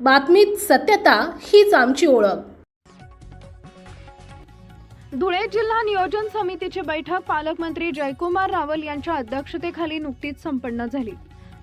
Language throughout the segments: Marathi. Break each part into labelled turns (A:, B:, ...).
A: बातमीत सत्यता हीच आमची ओळख.
B: धुळे जिल्हा नियोजन समितीची बैठक पालकमंत्री जयकुमार रावल यांच्या अध्यक्षतेखाली नुकतीच संपन्न झाली.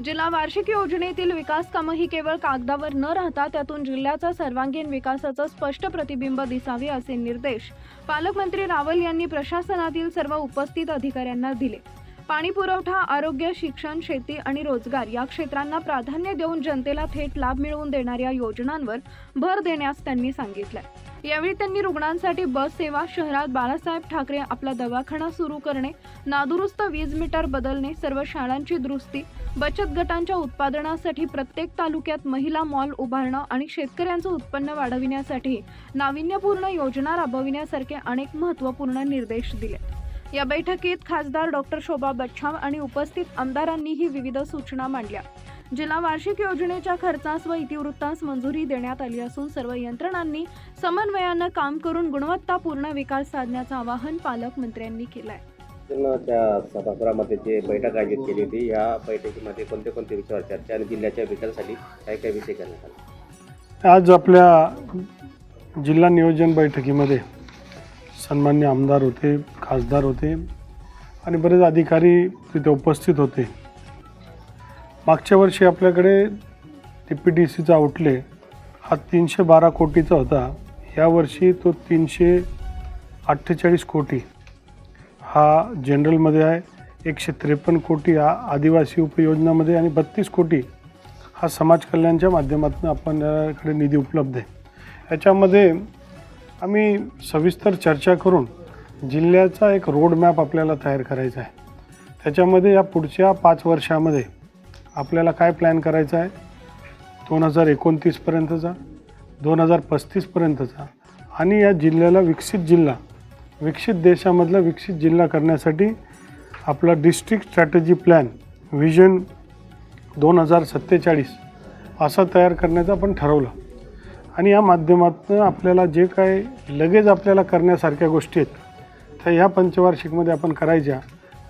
B: जिल्हा वार्षिक योजनेतील विकास कामं ही केवळ कागदावर न राहता त्यातून जिल्ह्याचा सर्वांगीण विकासाचं स्पष्ट प्रतिबिंब दिसावे असे निर्देश पालकमंत्री रावल यांनी प्रशासनातील सर्व उपस्थित अधिकाऱ्यांना दिले. पाणी पुरवठा आरोग्य शिक्षण शेती आणि रोजगार या क्षेत्रांना प्राधान्य देऊन जनतेला थेट लाभ मिळवून देणाऱ्या योजनांवर भर देण्यास त्यांनी सांगितलंय. यावेळी त्यांनी रुग्णांसाठी बस सेवा शहरात बाळासाहेब ठाकरे आपला दवाखाना सुरू करणे नादुरुस्त वीज मीटर बदलणे सर्व शाळांची दुरुस्ती बचत गटांच्या उत्पादनासाठी प्रत्येक तालुक्यात महिला मॉल उभारणं आणि शेतकऱ्यांचं उत्पन्न वाढविण्यासाठी नाविन्यपूर्ण योजना राबविण्यासारखे अनेक महत्त्वपूर्ण निर्देश दिले या बैठकीत खासदार डॉक्टर शोभा बच्छाव आणि उपस्थित आमदारांनीही विविध सूचना मांडल्या. जिल्हा वार्षिक योजनेच्या खर्चास व इतिवृत्तास मंजुरी देण्यात आली असून सर्व यंत्रणांनी समन्वयानं काम करून गुणवत्तापूर्ण विकास साधण्याचं आवाहन पालकमंत्र्यांनी केलं आहे
C: त्या सभागृहामध्ये जे बैठक आयोजित केली होती या बैठकीमध्ये कोणते कोणते विषयावर चर्चा आणि जिल्ह्याच्या विकासासाठी काय काय विषय करण्यात आले?
D: आज आपल्या जिल्हा नियोजन बैठकीमध्ये सन्मान्य आमदार होते खासदार होते आणि बरेच अधिकारी तिथे उपस्थित होते. मागच्या वर्षी आपल्याकडे टी पी डी सीचा आउटले हा तीनशे बारा कोटीचा होता. यावर्षी तो तीनशे अठ्ठेचाळीस कोटी. हा जनरलमध्ये आहे एकशे त्रेपन्न कोटी हा आदिवासी उपयोजनामध्ये आणि बत्तीस कोटी हा समाज कल्याणच्या माध्यमातून आपल्याकडे निधी उपलब्ध आहे. याच्यामध्ये आम्ही सविस्तर चर्चा करून जिल्ह्याचा एक रोड मॅप आपल्याला तयार करायचा आहे. त्याच्यामध्ये या पुढच्या पाच वर्षामध्ये आपल्याला काय प्लॅन करायचा आहे? दोन हजार एकोणतीसपर्यंतचा दोन हजार पस्तीसपर्यंतचा आणि या जिल्ह्याला विकसित जिल्हा विकसित देशामधला विकसित जिल्हा करण्यासाठी आपला डिस्ट्रिक्ट स्ट्रॅटेजी प्लॅन विजन दोन हजार सत्तेचाळीस असा तयार करण्याचं आपण ठरवलं. आणि या माध्यमातून आपल्याला जे काय लगेच आपल्याला करण्यासारख्या गोष्टी आहेत त्या ह्या पंचवार्षिकमध्ये आपण करायच्या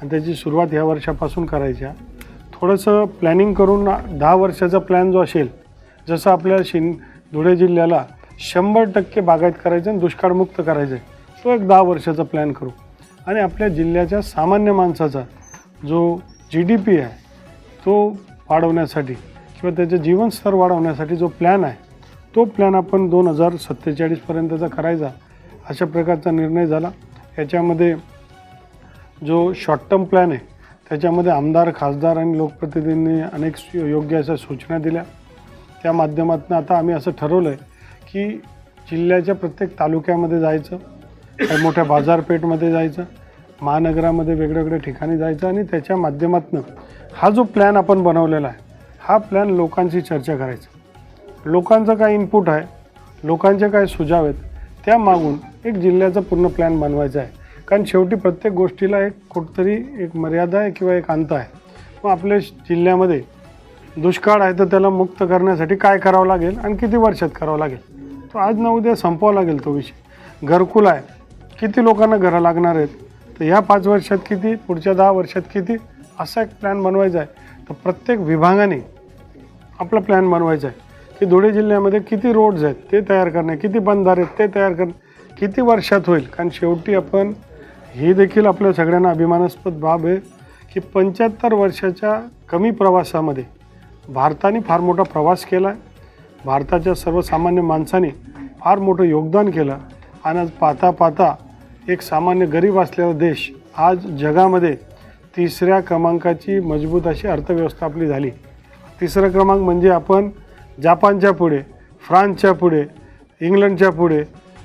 D: आणि त्याची सुरुवात ह्या वर्षापासून करायच्या. थोडंसं प्लॅनिंग करून दहा वर्षाचा प्लॅन जो असेल जसं आपल्या शिन धुळे जिल्ह्याला शंभर टक्के बागायत करायचं आणि दुष्काळमुक्त करायचं आहे तो एक दहा वर्षाचा प्लॅन करू. आणि आपल्या जिल्ह्याच्या सामान्य माणसाचा जो जी डी पी आहे तो वाढवण्यासाठी किंवा त्याचं जीवनस्तर वाढवण्यासाठी जो प्लॅन आहे तो प्लॅन आपण दोन हजार सत्तेचाळीसपर्यंतचा करायचा अशा प्रकारचा निर्णय झाला. याच्यामध्ये जो शॉर्ट टर्म प्लॅन आहे त्याच्यामध्ये आमदार खासदार आणि लोकप्रतिनिधींनी अनेक योग्य अशा सूचना दिल्या. त्या माध्यमातून आता आम्ही असं ठरवलं आहे की जिल्ह्याच्या प्रत्येक तालुक्यामध्ये जायचं काही मोठ्या बाजारपेठमध्ये जायचं महानगरामध्ये वेगवेगळ्या ठिकाणी जायचं आणि त्याच्या माध्यमातून हा जो प्लॅन आपण बनवलेला आहे हा प्लॅन लोकांशी चर्चा करायचा. लोकांचं काय इनपुट आहे लोकांचे काय सुझाव आहेत त्या मागून एक जिल्ह्याचा पूर्ण प्लॅन बनवायचा आहे. कारण शेवटी प्रत्येक गोष्टीला एक कुठतरी एक मर्यादा आहे किंवा एक अंत आहे. मग आपल्या जिल्ह्यामध्ये दुष्काळ आहे तर त्याला मुक्त करण्यासाठी काय करावं लागेल आणि किती वर्षात करावं लागेल? तो आज ना उद्या संपवावा लागेल तो विषय. घरकुल आहे किती लोकांना घरं लागणार आहेत? तर ह्या पाच वर्षात किती पुढच्या दहा वर्षात किती? असा एक प्लॅन बनवायचा आहे. तर प्रत्येक विभागाने आपला प्लॅन बनवायचा आहे. की धुळे जिल्ह्यामध्ये किती रोड्स आहेत ते तयार करणे किती बंधारे आहेत ते तयार करणे किती वर्षात होईल? कारण शेवटी आपण ही देखील आपल्या सगळ्यांना अभिमानास्पद बाब आहे की पंच्याहत्तर वर्षाच्या कमी प्रवासामध्ये भारताने फार मोठा प्रवास केला आहे भारताच्या सर्वसामान्य माणसाने फार मोठं योगदान केलं आणि आज पाहता पाहता एक सामान्य गरीब असलेला देश आज जगामध्ये तिसऱ्या क्रमांकाची मजबूत अशी अर्थव्यवस्था आपली झाली. तिसरा क्रमांक म्हणजे आपण जापानच्या पुढे फ्रान्सच्या पुढे इंग्लंडच्या पुढे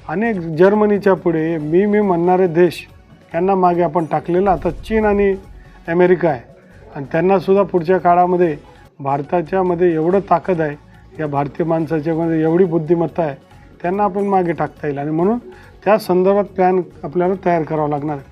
D: अनेक जर्मनीच्या पुढे मी मी म्हणणारे देश यांना मागे आपण टाकलेलं. आता चीन आणि अमेरिका आहे. आणि त्यांनासुद्धा पुढच्या काळामध्ये भारताच्यामध्ये एवढं ताकद आहे या भारतीय माणसाच्यामध्ये एवढी बुद्धिमत्ता आहे त्यांना आपण मागे टाकता येईल. आणि म्हणून त्या संदर्भात प्लॅन आपल्याला तयार करावा लागणार आहे.